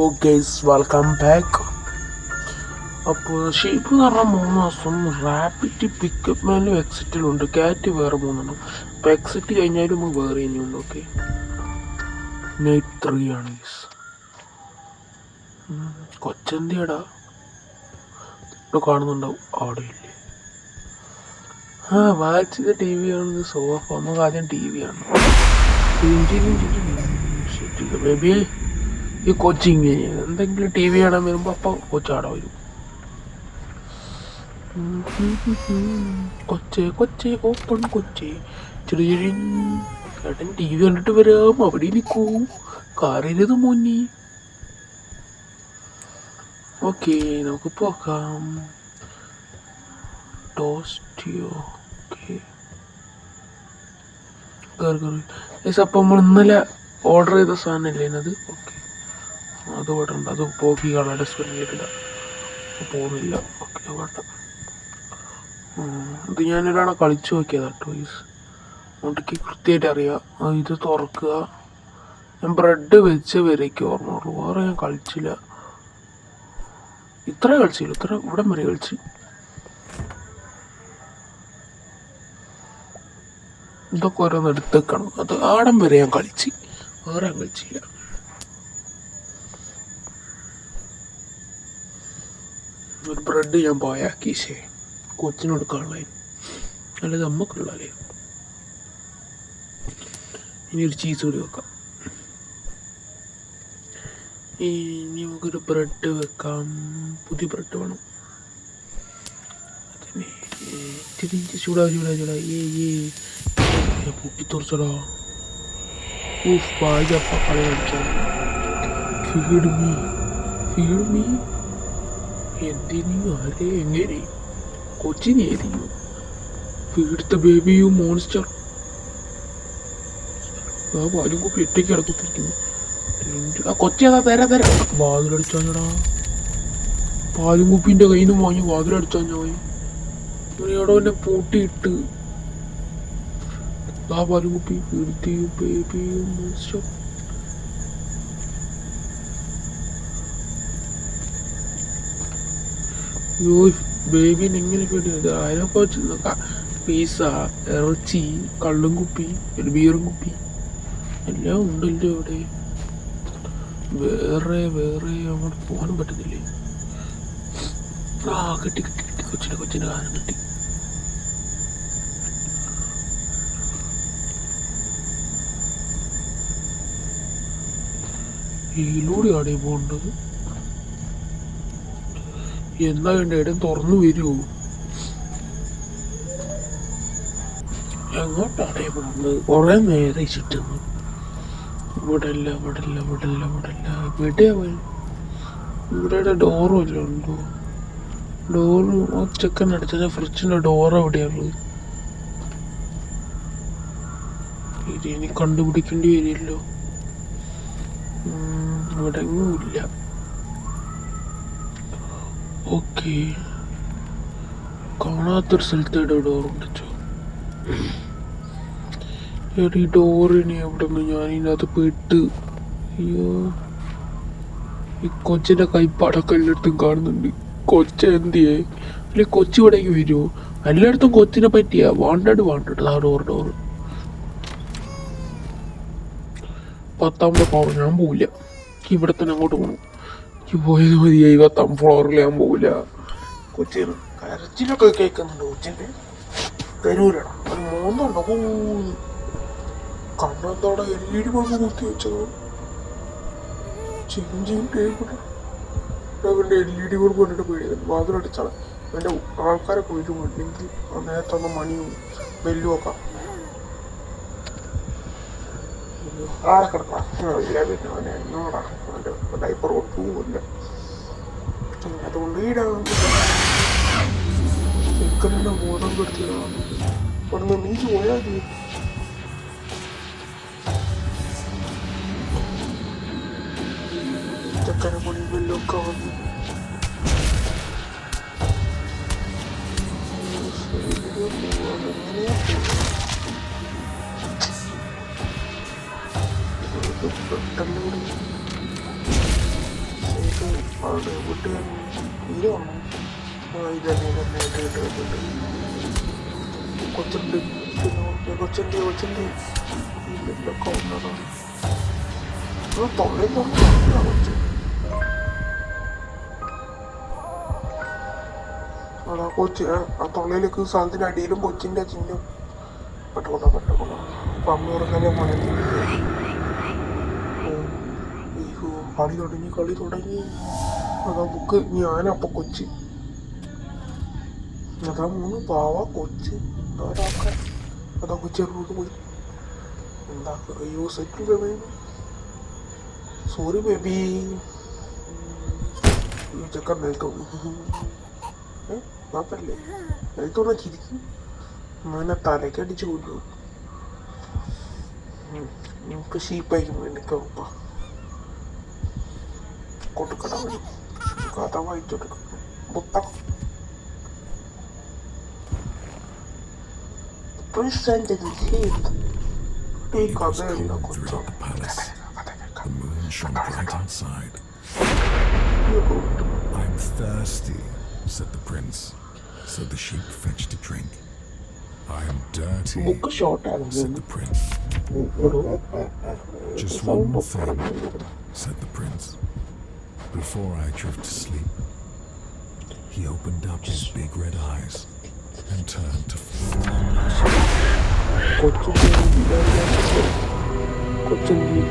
ഓ guys welcome back അപ്പോൾ sheep എന്ന് പറഞ്ഞാൽ മൂന്ന് മാസം റാപ്പിഡ് പിക്കപ്പ് മാനും എക്സിറ്റിലുണ്ട് കാറ്റ് വേറെ മൂന്നെണ്ണം. അപ്പോൾ എക്സിറ്റ് കഴിഞ്ഞാലും നമുക്ക് വേറെ ഇനിയുണ്ട് ഓക്കെ നൈറ്റ് ത്രീ ആണ് കൊച്ചന്തിയടാ. കാണുന്നുണ്ടാവും. അവിടെ ഇല്ലേ? ആ വായിച്ചത് ടി വി ആണ് സോഫ നമുക്ക് ആദ്യം ടി വി ആണ്. ബേബി ഈ കോച്ചിങ് എന്തെങ്കിലും ടി വി കാണാൻ വരുമ്പോൾ അപ്പം കൊച്ചാടെ വരും. കൊച്ചേ കൊച്ചേ ഓപ്പൺ കൊച്ചേ. ചെറിയ ചേട്ടൻ ടി വി കണ്ടിട്ട് വരാം. അവിടെ നിൽക്കൂ കാറിരുത് മോന്നി ഓക്കെ നമുക്ക് പോക്കാം ടോസ്റ്റിയോ ഓക്കെ. അപ്പം നമ്മൾ ഇന്നലെ ഓർഡർ ചെയ്ത സാധനമല്ലേ അത് ഓക്കെ. അത് വിടണ്ട അത് പോക്കി കാണാൻ ഡസ്റ്റ്ബിൻ പോകുന്നില്ല. ഓക്കെ വേണ്ട ഇത് ഞാനൊരാളെ കളിച്ചു നോക്കിയതാ കേട്ടോ ഈസ് മുട്ടിക്ക് കൃത്യമായിട്ട് അറിയാം. ഇത് തുറക്കുക. ഞാൻ ബ്രെഡ് വെച്ച് വരയ്ക്ക് ഓർമ്മയുള്ളൂ വേറെ ഞാൻ കളിച്ചില്ല. ഇത്ര കളിച്ചില്ല ഇത്ര ഇവിടം വരെ കളിച്ച്. ഇതൊക്കെ ഓരോന്ന് എടുത്തേക്കണം അത് ആടം വരെ ഞാൻ കളിച്ച്. വേറെ കളിച്ചില്ല. ബ്രെഡ് ഞാൻ പോയാക്കി ശേ കൊച്ചിനെടുക്കാനുള്ളതിന് അല്ലാതെ അമ്മക്കുള്ളതല്ലേ ഇനി ഒരു ചീസ് കൂടി വെക്കാം. ഇനി നമുക്കൊരു ബ്രെഡ് വെക്കാം. പുതിയ ബ്രെഡ് വേണം. അതിന് ചൂടാ ചൂടാ ചൂടാ. ഏ ഏ. പൊട്ടിത്തെറിച്ചടാ ഊഫ് പാഴപ്പ കളി കളിച്ചാൽ ഫീഡ് മീ ഫീഡ് മീ എന്തിനീ ആരെ എങ്ങനെ? കൊച്ചിനെ ഏതിയോ? ഫീഡത്തെ ബേബി യു മോൺസ്റ്റർ. ആ പാലും കുപ്പി ഒറ്റയ്ക്ക് കിടക്കുത്തിരിക്കുന്നു ആ കൊച്ചി അതാ തരാ തരാ വാതിലടിച്ചാഞ്ഞടാ. പാലും കുപ്പിന്റെ കയ്യിൽ നിന്ന് വാങ്ങി വാതിലടിച്ചാഞ്ഞ പോയി ഇവിടെ എന്നെ പൂട്ടിയിട്ട്? ആ പാലും കുപ്പി ഫീഡത്തെ ബേബിയും മോൺസ്റ്റർ. ബേബിനെ എങ്ങനെ കിട്ടിയത്. അതിനൊക്കെ വെച്ച് പീസ ഇറച്ചി കള്ളും കുപ്പി ഒരു ബീറും കുപ്പി. എല്ലാം ഉണ്ടല്ലോ അവിടെ വേറെ വേറെ അങ്ങോട്ട് പോകാനും പറ്റുന്നില്ലേ? ആ കിട്ടി കിട്ടി കിട്ടി. കൊച്ചിനെ കൊച്ചിന്റെ കാലം കിട്ടി ഇതിലൂടെയാണ് ആടെ പോകേണ്ടത്? എന്നാ വേണ്ട ഇടം തുറന്നു വരുമോ എങ്ങോട്ടാണ് പോകുന്നത് കുറെ നേരം ചുറ്റുന്നു ഇവിടെല്ല ഇവിടെല്ല ഇവിടെല്ല ഇവിടെല്ല. ഇവിടെയാ ഇല്ല ഇവിടെ ഇല്ല എവിടെയാ പോയി ഇവിടെ ഉണ്ടോ ഡോറ് ചെക്കൻ അടിച്ച ഫ്രിഡ്ജിന്റെ ഡോർ എവിടെയുള്ളത് ഇത് ഇനി കണ്ടുപിടിക്കേണ്ടി വരില്ലോ ഇവിടെ എങ്ങും ഇല്ല. ഓക്കെ. കാണാത്തൊരു സ്ഥലത്തായിട്ട് ഡോർ ഉണ്ടോ എടി ഡോറിന് എവിടെ ഞാൻ ഇതിനകത്ത് പെട്ട്? അയ്യോ. ഈ കൊച്ചിന്റെ കൈപ്പാടൊക്കെ എല്ലായിടത്തും കാണുന്നുണ്ട്. കൊച്ച എന്തിയേ? അല്ലെ കൊച്ചി ഇവിടേക്ക് വരുമോ എല്ലായിടത്തും കൊച്ചിനെ പറ്റിയ? വാണ്ടഡ് വാണ്ടഡ് ആ ഡോർ ഡോർ പത്താമത്തെ പോവാൻ ഞാൻ പോവില്ല. ഇവിടെ തന്നെ അങ്ങോട്ട് പോകണം എനിക്ക് പോയത് മതിയായി പത്താം ഫ്ലോറിൽ ഞാൻ പോകില്ല കൊച്ചിന് കരച്ചിലൊക്കെ കേൾക്കുന്നുണ്ട് കൊച്ചിന്റെ. തരൂലടാ ഒരു മൂന്നുണ്ടോ കണ്ണെന്തോടെ എൽ ഇ ഡി കുത്തി വെച്ചത്. ചേഞ്ചിങ് ടേബിൾ അവന്റെ എൽ ഇ ഡി ബൾബ് കണ്ടിട്ട് പേടിയത് വാതിലടിച്ചാണ് അവന്റെ ആൾക്കാരെ പോയിട്ട് ഇല്ലെങ്കിൽ ആ നേരത്തെ മണിയും ബെല്ലും ഒക്കെ കിടക്കണം ഇല്ല പിന്നെ അവനെ എന്നോടാ അവന്റെ ഡൈപ്പർ ഒട്ടുമില്ല അതുകൊണ്ട് ഈടാകും ചെക്കനെ ബോധം കെടുത്തിയതാണ് അവിടെ നിന്ന് നീ പോയാൽ മതി. ചെക്കനെ പണി വെല്ലൊക്കെ വന്നു ഇത് ആണ് എവിടെ ഇതാണോ ആ തൊള്ളയിലേക്ക് അടിയിലും കൊച്ചിന്റെ ചിഹ്നം പെട്ടുകൊണ്ടാ പെട്ടുകൊണ്ടാ അപ്പൊ അമ്മ പറഞ്ഞാലേ മോനെ കളി തുടങ്ങി കളി തുടങ്ങി. അതാ ബുക്ക്. ഞാനപ്പൊ കൊച്ച്. അതാ മൂന്ന് പാവ കൊച്ച്. ഒരാക്ക അതാ കൊച്ചു റൂട്ട് പോയി. എന്താ അയ്യോ സെറ്റിൽ ബേബി സോറി ബേബി ചെക്കൻ നിൽത്തോണു ചിരിക്കും. മോനെ തലക്കടിച്ച് കൊല്ലു നമുക്ക് ഷീപ്പായിരിക്കും എനിക്ക് ഉറപ്പാ കൊടുക്കണം അവന് കഥ വായിച്ചു കൊടുക്കണം മുത്തം Present in heat. ഈ It was കഥയല്ല cold കൊച്ചോ throughout the palace. The moon shone bright outside. I'm thirsty, said the prince. So the sheep fetched a drink. I am dirty, book ഷോർട്ടാണ് said the prince. Just one more thing, said the prince. Before I drift to sleep, he opened up his big red eyes and turned to Continue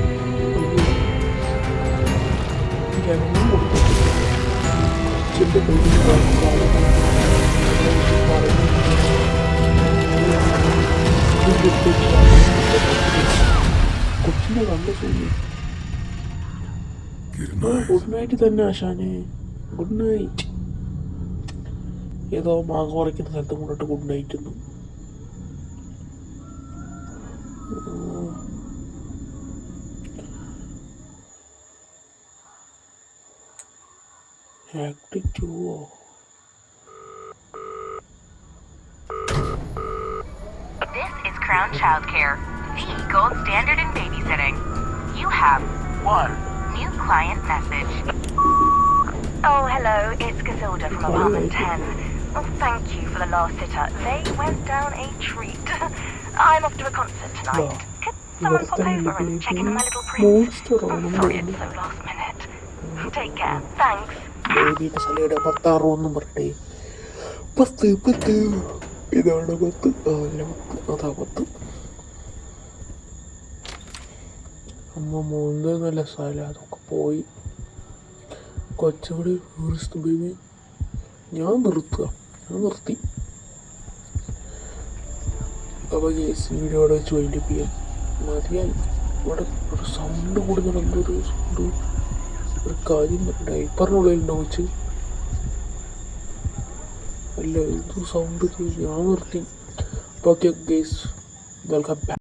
good night തന്നെ ആശാനെ good night ഏതോ മാങ്ങ കുറയ്ക്കുന്ന സ്ഥലത്ത് കൊണ്ടിട്ട് good night എന്നു act ടൂവോ This is Crown Childcare, the gold standard in babysitting. You have one new client message. Oh, hello, it's Casilda from Apartment 10. Oh, thank you for the last sitter. They went down a treat. I'm off to a concert tonight. Could someone pop over and check in on my little prince? Monster I'm ആണ് sorry it's so last minute. Take care. Thanks. ബേബിയുടെ സലയുടെ പത്താറ് ഒന്നും പറയട്ടെ പത്ത് പത്ത് ഇതാണ് പത്ത് ആ അല്ല പത്ത് അതാ പത്ത് അമ്മ മൂന്ന് നല്ല സ്ഥലം. അതൊക്കെ പോയി. കൊച്ചുകൂടി ടൂറിസ്റ്റ് ബേബി ഞാൻ നിർത്തുക ഞാൻ നിർത്തി. അപ്പോൾ കേസ് വീഡിയോ അവിടെ വെച്ച് വൈൻഡപ്പ് ചെയ്യാം. മതിയായി. ഇവിടെ ഒരു സൗണ്ട് കൂടി നടന്നൊരു സൗണ്ട് ഒരു കാര്യം ഡൈപ്പറിനുള്ളിൽ ഉണ്ടോച്ച് അല്ല ഇത്? സൗണ്ട് ഞാൻ നിർത്തി. അപ്പോൾ ഓക്കെ ഗേസ് വെൽക്കം ബാക്ക്